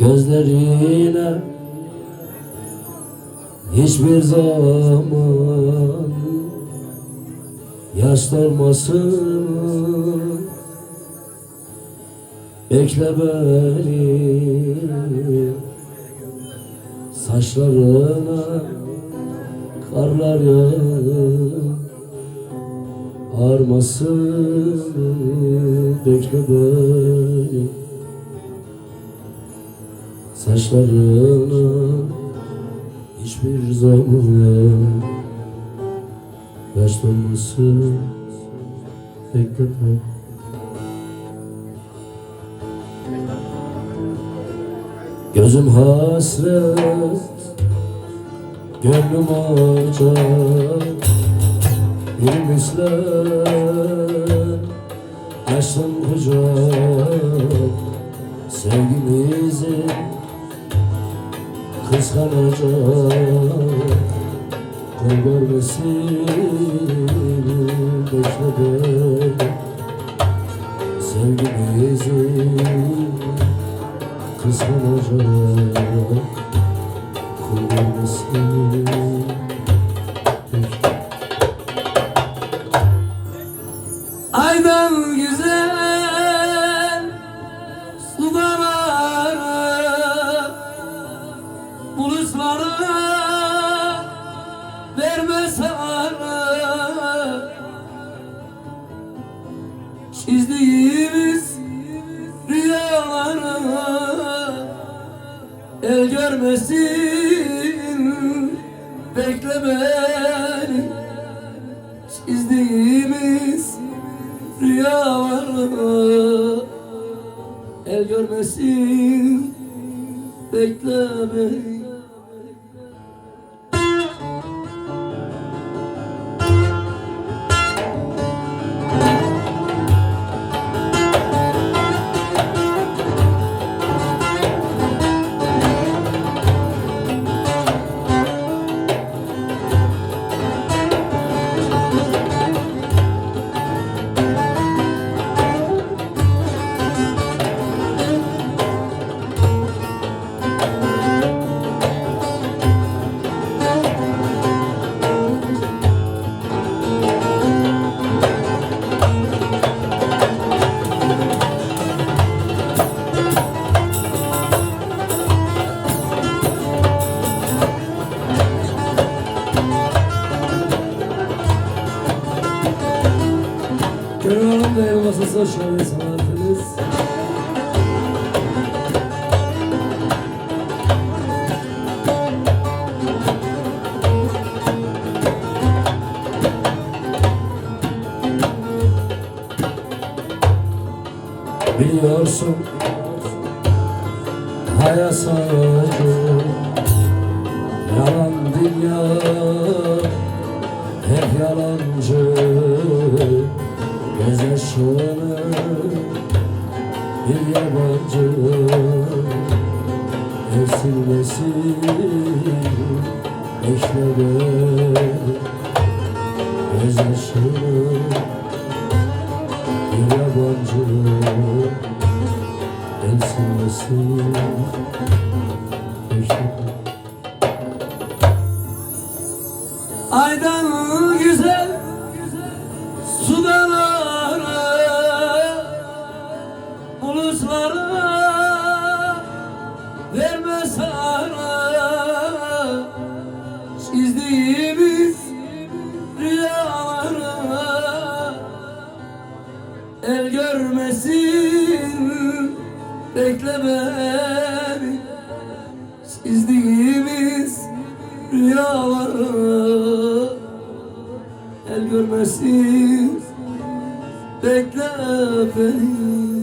Gözlerine hiçbir zaman yaş dolmasın Bekle beni Saçlarına karlar yağar Ağarmasın Bekle beni Saçlarına hiçbir zaman Yaş dolmasın Bekle beni Gözüm hasret Gönlüm acar Bir Açtım kucak Sevgimizi Kıskanacak Kol görmesin Bekle beni Sevgimizi kıskanacak kullanmasın Aydan güzel görmesin. Bekle beni. Çizdiğimiz rüyalara el görmesin. Bekle beni Gönül Hanım da ev masası geldiniz sanatınız. Biliyorsun hayat yalan dünya hep yalancı Göz yaşını bir yabancı Eksilmesin Bekle beni Göz yaşını bir yabancı Eksilmesin Bekle beni El görmesin Bekle beni. Çizdiğimiz Rüyalara El görmesin Bekle beni